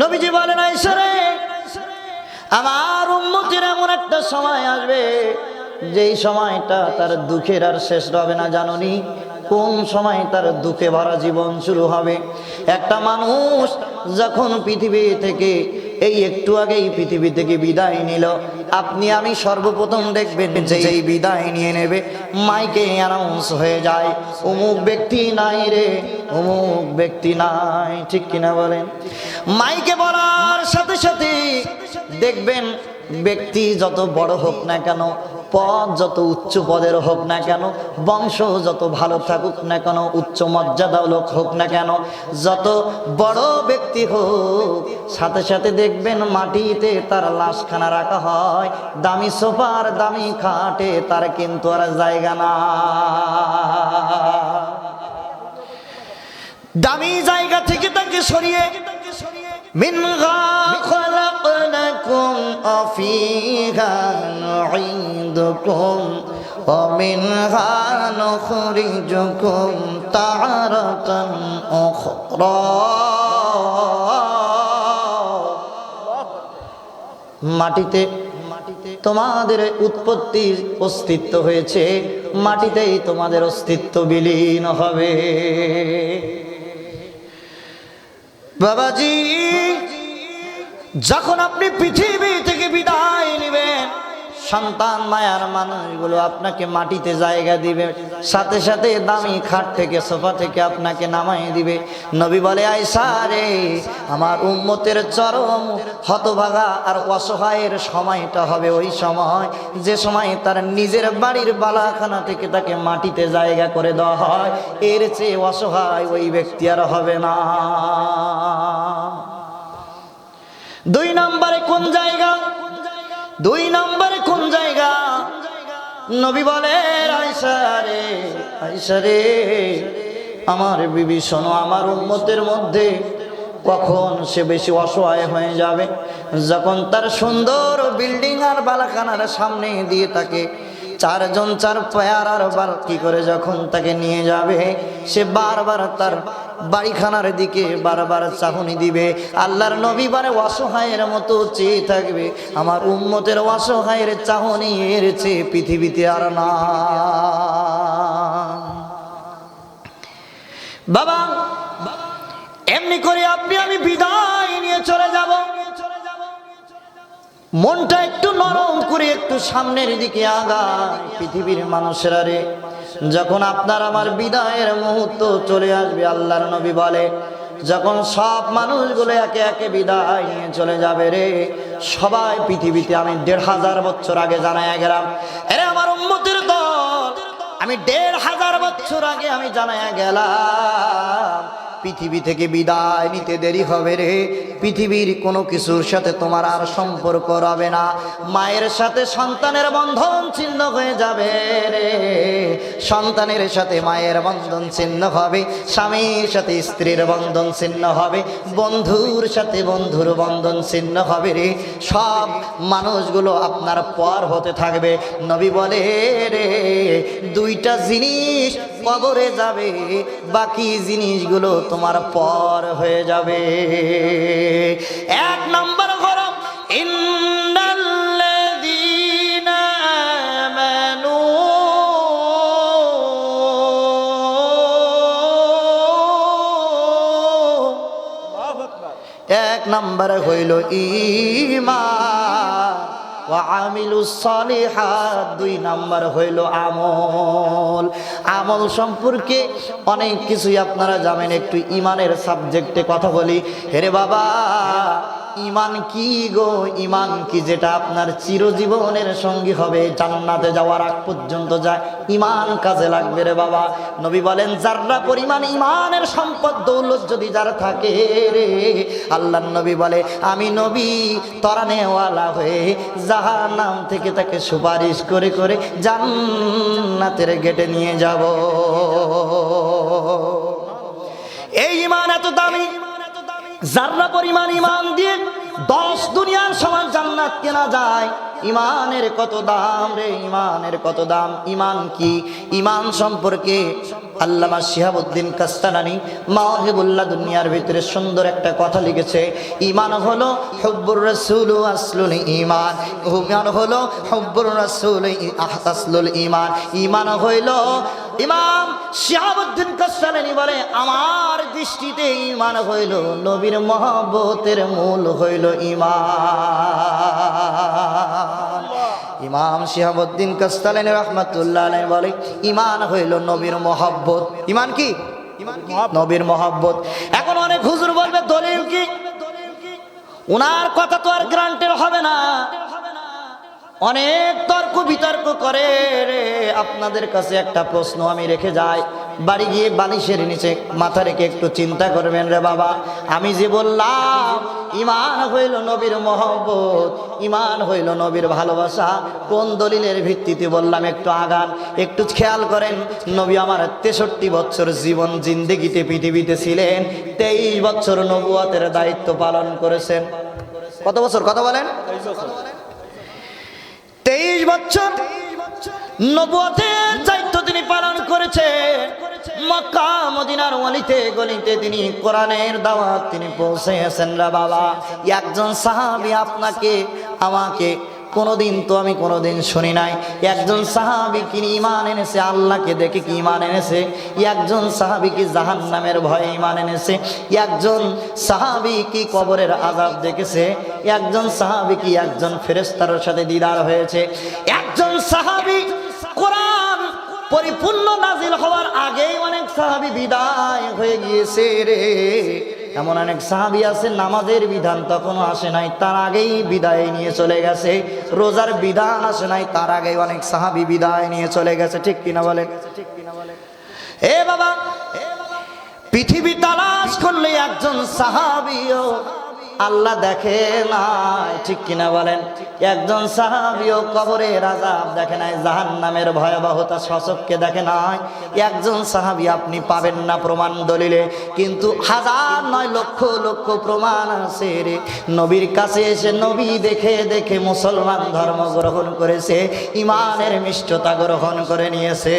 নবীজি বলেন আইসরে আমার উন্মতির এমন একটা সময় আসবে, যেই সময়টা তার দুঃখের আর শেষ হবে না, জাননি? কোন সময় তার দুঃখে ভরা জীবন শুরু হবে? একটা মানুষ যখন পৃথিবী থেকে এই একটু আগে এই পৃথিবী থেকে বিদায় নিল। আপনি, আমি সর্বপ্রথম দেখবেন যে এই বিদায় নিয়ে নেবে। মাইকে অ্যানাউন্স হয়ে যায়, অমুক ব্যক্তি নাই রে, অমুক ব্যক্তি নাই। ঠিক কিনা বলেন? মাইকে বলার সাথে সাথে দেখবেন ব্যক্তি যত বড় হোক না কেন পদ যত উচ্চ পদের হোক না কেন, বংশ যত ভালো থাকুক না কেন, উচ্চ মর্যাদা লোক হোক না কেন, যত বড় ব্যক্তি হোক, সাথে সাথে দেখবেন মাটিতে তার লাশখানা রাখা হয়, দামি সোফার দামি খাটে তার কিন্তু আর জায়গা না। দামি জায়গা থেকে তাকে সরিয়ে মিন خلقناكم وفيها نعيدكم ومنها نخرجكم تارة أخرى মাটিতে তোমাদের উৎপত্তি অস্তিত্ব হয়েছে মাটিতেই তোমাদের অস্তিত্ব বিলীন হবে বাবাজি যখন আপনি পৃথিবী থেকে বিদায় নেবেন, সন্তান, মায়ার মানুষগুলো আপনাকে মাটিতে জায়গা দিবে, সাথে সাথে দামি খাট থেকে, সোফা থেকে আপনাকে নামাই দিবে। নবী বলে, আয়সা রে, আমার উম্মতের চরম হতভাগা আর অসহায়ের সময়টা হবে ওই সময়। যে সময় তার নিজের বাড়ির বালাখানা থেকে তাকে মাটিতে জায়গা করে দেওয়া হয়, এর চেয়ে অসহায় ওই ব্যক্তি আর হবে না। দুই নম্বরে কোন জায়গা? দুই নম্বরে কোন জায়গা? নবী বলে আইসারে আইসারে আমার বিবি শোনো, আমার উন্মতের মধ্যে কখন সে বেশি অসহায় হয়ে যাবে? যখন তার সুন্দর বিল্ডিং আর বালাখানার সামনে দিয়ে তাকে চারজন চার পেয়ার আর বার কি করে যখন তাকে নিয়ে যাবে, সে বারবার তার বাড়িখানার দিকে বারবার চাহনি দিবে। আল্লাহর নবী বারে অসহায়ের মতো চেয়ে থাকবে। আমার উম্মতের অসহায়ের চাহনি এর চেয়ে পৃথিবীতে আর না। বাবা, এমনি করে আপনি, আমি বিদায় নিয়ে চলে যাব। মনটা একটু নরম করে একটু সামনের দিকে আগায়। পৃথিবীর মানুষেরা রে, যখন আপনার আমার বিদায়ের মুহূর্ত চলে আসবে, আল্লাহর নবী বলে, যখন সব মানুষগুলো একে একে বিদায় নিয়ে চলে যাবে রে, সবাই পৃথিবীতে আমি দেড় হাজার বছর আগে জানাই গেলাম, এরে আমার উম্মতের দল, আমি দেড় হাজার বছর আগে আমি জানাইয়া গেলাম পৃথিবী থেকে বিদায় নিতে দেরি হবে রে। পৃথিবীর কোনো কিছুর সাথে তোমার আর সম্পর্ক রবে না। মায়ের সাথে সন্তানের বন্ধন ছিন্ন হয়ে যাবে রে। সন্তানের সাথে মায়ের বন্ধন ছিন্ন হবে, স্বামীর সাথে স্ত্রীর বন্ধন ছিন্ন হবে, বন্ধুর সাথে বন্ধুর বন্ধন ছিন্ন হবে রে। সব মানুষগুলো আপনার পর হতে থাকবে। নবী বলে রে, দুইটা জিনিস কবরে যাবে বাকি জিনিসগুলো তোমার পর হয়ে যাবে। এক নম্বর গরম এক নম্বরে হইল ইমান আমিলু সলিহাত, দুই নাম্বার হইল আমল। আমল সম্পর্কে অনেক কিছুই আপনারা জানেন, একটু ইমানের সাবজেক্টে কথা বলি। হেরে বাবা ইমান কি গো? ইমান কি যেটা আপনার চিরজীবনের সঙ্গী হবে? জান্নাতে যাওয়ার আগ পর্যন্ত যায় ইমান কাজে লাগবে রে বাবা। নবী বলেন, যাররা পরিমাণ ইমানের সম্পদ, দৌলত যদি যার থাকে রে আল্লাহ নবী বলে, আমি নবী, তরানেওয়ালা হয়ে জাহার নাম থেকে তাকে সুপারিশ করে করে জান্নাতের গেটে নিয়ে যাব। এই ইমান এত দামি। যার্রা পরিমাণ ইমান দিয়ে দশ দুনিয়ার সমান জান্নাত কেনা যায়, ইমানের কত দাম রে, ইমানের কত দাম? ইমান কি? ইমান সম্পর্কে আল্লামা শিহাবুদ্দিন কাস্তানানি মাহিবুল্লাহ দুনিয়ার ভিতরে সুন্দর একটা কথা লিখেছে, ইমান হলো হব্বুর রসুল আসলুল ইমান ইমান হলো হব্বুর রসুল আসলুল ইমান ইমান হইল ইমাম শিহাবুদ্দিন কাস্তানানি বলে আমার দৃষ্টিতে ইমান হইল নবীর মহব্বতের মূল হইল ইমান ইমাম শিহাবুদ্দিন কাস্তালানি রহমাতুল্লাহ বলে ইমান হইল নবীর মহব্বত। ইমান কি? নবীর মহব্বত। এখন অনেক হুজুর বলবে দলিল কি? উনার কথা তো আর গ্রান্টের হবে না। অনেক তর্ক বিতর্ক করে রে। আপনাদের কাছে একটা প্রশ্ন আমি রেখে যাই। বাড়ি গিয়ে বালিশের নিচে মাথা রেখে একটু চিন্তা করবেন রে বাবা। আমি যে বললাম, ইমান হইল নবীর মহব্বত, ইমান হইল নবীর ভালোবাসা। কোন দলিলের ভিত্তিতে বললাম, একটু আগান, একটু খেয়াল করেন। নবী আমার তেষট্টি বছর জীবন জিন্দেগিতে পৃথিবীতে ছিলেন, তেইশ বছর নবুয়াতের দায়িত্ব পালন করেছেন। কত বছর? কথা বলেন। তেইশ বছর নবুয়তের দায়িত্ব তিনি পালন করেছে। মক্কা, মদিনার ওয়ালিতে গলিতে তিনি কোরআনের দাওয়াত তিনি পৌঁছেছেন রা বাবা। একজন সাহাবি আপনাকে, আমাকে কোনোদিন তো আমি কোনোদিন শুনি নাই। একজন সাহাবি কি ইমান এনেছে? আল্লাহকে দেখে কি ইমান এনেছে? একজন সাহাবি কি জাহান নামের ভয়ে ইমান এনেছে? একজন সাহাবি কি কবরের আজাব দেখেছে? একজন সাহাবি কি একজন ফেরেস্তার সাথে দিদার হয়েছে? একজন সাহাবি কোরআন পরিপূর্ণ নাজিল হওয়ার আগেই অনেক সাহাবি বিদায় হয়ে গিয়েছে রে। এমন অনেক সাহাবি আছে, নামাজের বিধান তখনও আসে নাই, তার আগেই বিদায় নিয়ে চলে গেছে। রোজার বিধান আসে নাই, তার আগে অনেক সাহাবি বিদায় নিয়ে চলে গেছে, ঠিক কিনা বলে এ বাবা, পৃথিবী তালাশ করলে একজন সাহাবিও আল্লাহ দেখে নাই, ঠিক কিনা বলেন? একজন সাহাবিও কবরে রাজাব দেখে নাই জাহান নামের ভয়াবহতা শশককে দেখে নাই। একজন সাহাবি আপনি পাবেন না প্রমাণ দলিলে, কিন্তু হাজার নয় লক্ষ লক্ষ প্রমাণ আছে রে। নবীর কাছে এসে নবী দেখে দেখে মুসলমান ধর্ম গ্রহণ করেছে, ইমানের মিষ্টতা গ্রহণ করে নিয়েছে।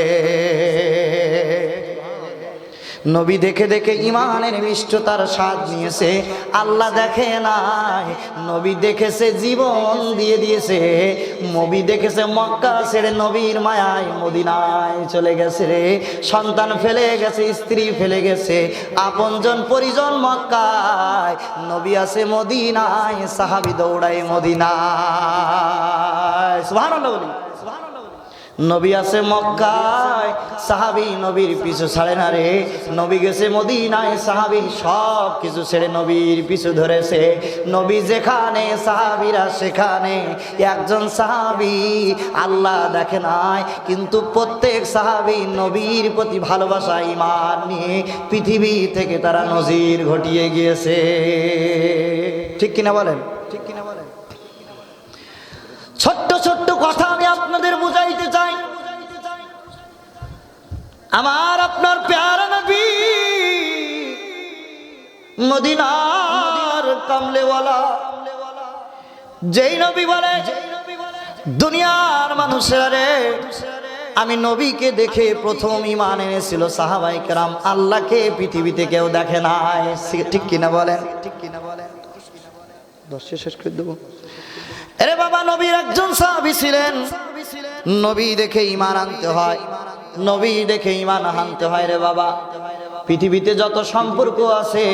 নবী দেখে দেখে ইমানের মিষ্টতার স্বাদ নিয়েছে। আল্লাহ দেখে নাই। নবী দেখেছে জীবন দিয়ে দিয়েছে। নবী দেখেছে মক্কা ছেড়ে নবীর মায়ায় মদিনায় চলে গেছে রে। সন্তান ফেলে গেছে, স্ত্রী ফেলে গেছে। আপনজন পরিজন মক্কায়। নবী আছে মদিনায়, সাহাবি দৌড়ায় মদিনায়। সুবহানাল্লাহ বলি। নবী আছে মক্কায়, সাহাবি নবীর পিছু ছাড়ে না রে। নবী গেছে মদিনায়, সাহাবি সব কিছু ছেড়ে নবীর পিছু ধরেছে। নবী যেখানে, সাহাবিরা সেখানে। একজন সাহাবি আল্লাহ দেখে নাই, কিন্তু প্রত্যেক সাহাবি নবীর প্রতি ভালোবাসা ইমান নিয়ে পৃথিবী থেকে তারা নজির ঘটিয়ে গিয়েছে। ঠিক কিনা বলেন? আমার আপনার প্যারা নবী, মদিনার কামলেওয়ালা। যেই নবী বলে, দুনিয়ার মানুষেরা রে, আমি নবীকে দেখে প্রথম ইমান এনেছিল সাহাবাই কেরাম। আল্লাহকে পৃথিবীতে কেউ দেখে নাই। ঠিক কিনা বলেন? ঠিক কিনা বলেন শেষ করে দেবো। আরে বাবা, নবীর একজন সাহাবি ছিলেন। নবী দেখে ইমান আনতে হয়। নবী দেখে ইমান হানতে হয় রে বাবা। পৃথিবীতে যত সম্পর্ক আছে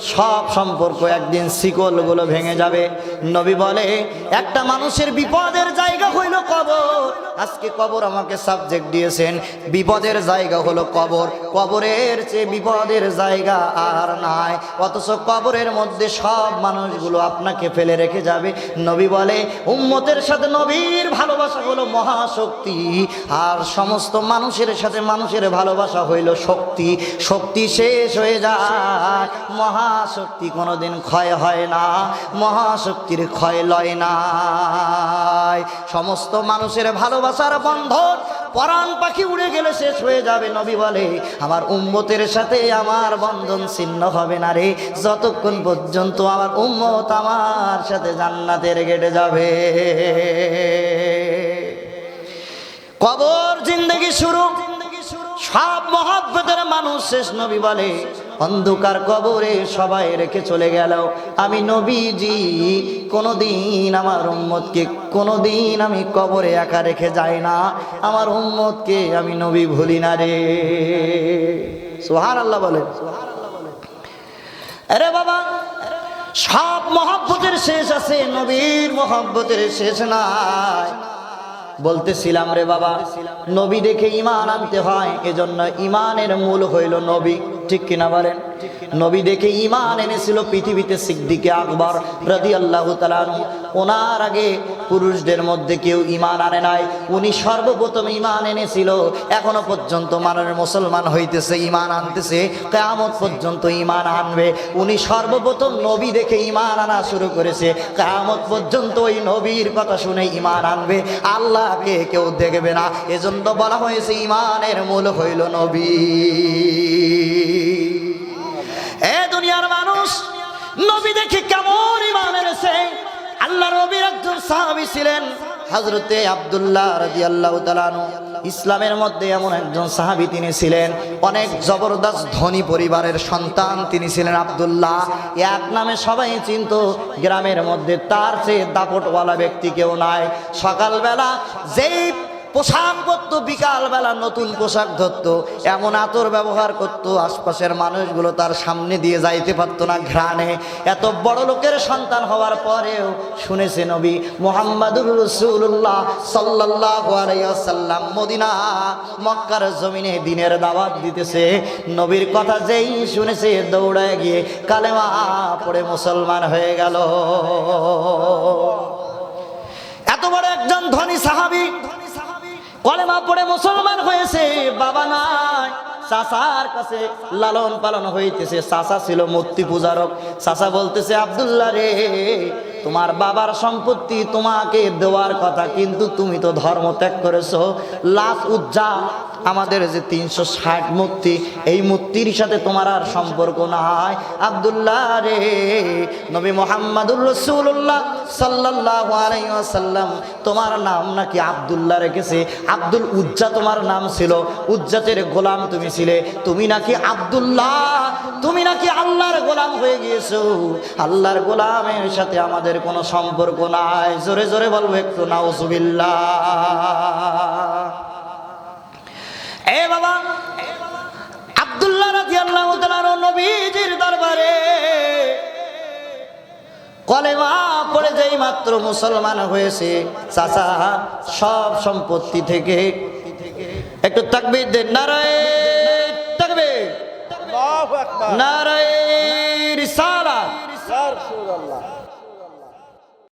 সব সম্পর্ক একদিন শিকলগুলো ভেঙে যাবে। নবী বলে, একটা মানুষের বিপদের জায়গা হইল কবর। আজকে কবর আমাকে সাবজেক্ট দিয়েছেন। বিপদের জায়গা হলো কবর। কবরের চেয়ে বিপদের জায়গা আর নাই। অথচ কবরের মধ্যে সব মানুষগুলো আপনাকে ফেলে রেখে যাবে। নবী বলে, উম্মতের সাথে নবীর ভালোবাসা হলো মহাশক্তি। আর সমস্ত মানুষের সাথে মানুষের ভালোবাসা হইল শক্তি। শক্তি শেষ হয়ে যায়। মহাশক্তি কোনোদিন ক্ষয় হয় না, মহাশক্তির ক্ষয় লয় না। সমস্ত মানুষের ভালোবাসার বন্ধন পরাণ পাখি উড়ে গেলে শেষ হয়ে যাবে, নবী বলে। আমার উম্মতের সাথে আমার বন্ধন ছিন্ন হবে না রে, যতক্ষণ পর্যন্ত আমার উম্মত আমার সাথে জান্নাতের গেটে যাবে। কবর জিন্দগি শুরু, সব মহাব্বতের মানুষ শেষ, নবী বলে। অন্ধকার কবরে সবাই রেখে চলে গেল। আমি নবীজি, কোনোদিন আমার উম্মতকে, কোনোদিন আমি কবরে একা রেখে যাই না। আমার উম্মতকে আমি নবী ভুলি না রে। সোহান আল্লাহ বলে আরে বাবা, সব মহাব্বতের শেষ আছে, নবীর মহাব্বতের শেষ নাই। বলতেছিলাম রে বাবা, নবী দেখে ইমান আনতে হয়, এজন্য ইমানের মূল হইল নবী। ঠিক কিনা বলেন? নবী দেখে ইমান এনেছিল পৃথিবীতে সিদ্দিকে আকবর রাদি আল্লাহ ওনার আগে পুরুষদের মধ্যে কেউ ইমান আনে নাই। উনি সর্বপ্রথম ইমান এনেছিল। এখনও পর্যন্ত মানুষ মুসলমান হইতেছে ইমান আনতেছে। কেয়ামত পর্যন্ত ইমান আনবে। উনি সর্বপ্রথম নবী দেখে ইমান আনা শুরু করেছে। কেয়ামত পর্যন্ত ওই নবীর কথা শুনে ইমান আনবে। আল্লাহকে কেউ দেখবে না। এজন্য বলা হয়েছে ইমানের মূল হইল নবী। দুনিয়ার মানুষ। নবী দেখি কেমন ইমান এনেছে। আল্লাহ নবীর একজন সাহাবী ছিলেন হজরতে আবদুল্লাহ রাজি আল্লাহ ইসলামের মধ্যে এমন একজন সাহাবী তিনি ছিলেন। অনেক জবরদস্ত ধনী পরিবারের সন্তান তিনি ছিলেন আবদুল্লাহ। এক নামে সবাই চিনত। গ্রামের মধ্যে তার চেয়ে দাপটওয়ালা ব্যক্তি কেউ নাই। সকালবেলা যেই পোশাক পরতো বিকালবেলা নতুন পোশাক ধরতো, এমন আতর ব্যবহার করতো, আশপাশের মানুষগুলো তার সামনে দিয়ে যাইতে পারতো না ঘ্রাণে। এত বড় লোকের সন্তান হওয়ার পরেও শুনেছে নবী মোহাম্মদুর রসুল্লাহ সাল্লাহ মদিনা, মক্কার জমিনে দিনের দাওয়াত দিতেছে। নবীর কথা যেই শুনেছে, দৌড়ায় গিয়ে কালেমা পড়ে মুসলমান হয়ে গেল। এত বড় একজন ধনী সাহাবী কলেমা পড়ে মুসলমান হয়েছে, বাবা নাই। চাচার কাছে লালন পালন হইতেছে। চাচা ছিল মূর্তি পূজারক। চাচা বলতেছে, আব্দুল্লাহ রে, তোমার বাবার সম্পত্তি তোমাকে দেওয়ার কথা, কিন্তু তুমি তো ধর্ম ত্যাগ করেছ। লাশ উজ্জা আমাদের যে তিনশো ষাট মূর্তি, এই মূর্তির সাথে তোমার আর সম্পর্ক নাই। আব্দুল্লাহ রে, নবী মোহাম্মদুর রসুল্লাহ সাল্লাহ আলাইসাল্লাম তোমার নাম নাকি আব্দুল্লাহ রেখেছে? আব্দুল উজ্জা তোমার নাম ছিল, উজ্জাতের গোলাম তুমি ছিলে। তুমি নাকি আব্দুল্লাহ, তুমি নাকি আল্লাহর গোলাম হয়ে গিয়েছো। আল্লাহর গোলামের সাথে আমাদের কোনো সম্পর্ক নাই। জোরে জোরে বলব একটু, নাউজুবিল্লাহ। এ বাবা। আব্দুল্লাহ রাদিয়াল্লাহু তাআলা নবীজির দরবারে কলেমা পড়ে যেই মাত্র মুসলমান হয়েছে চাচা সব সম্পত্তি থেকে একটু তাকবীর দেন নারায় তাকবীর। আল্লাহু নারায় রাসূলুল্লাহ।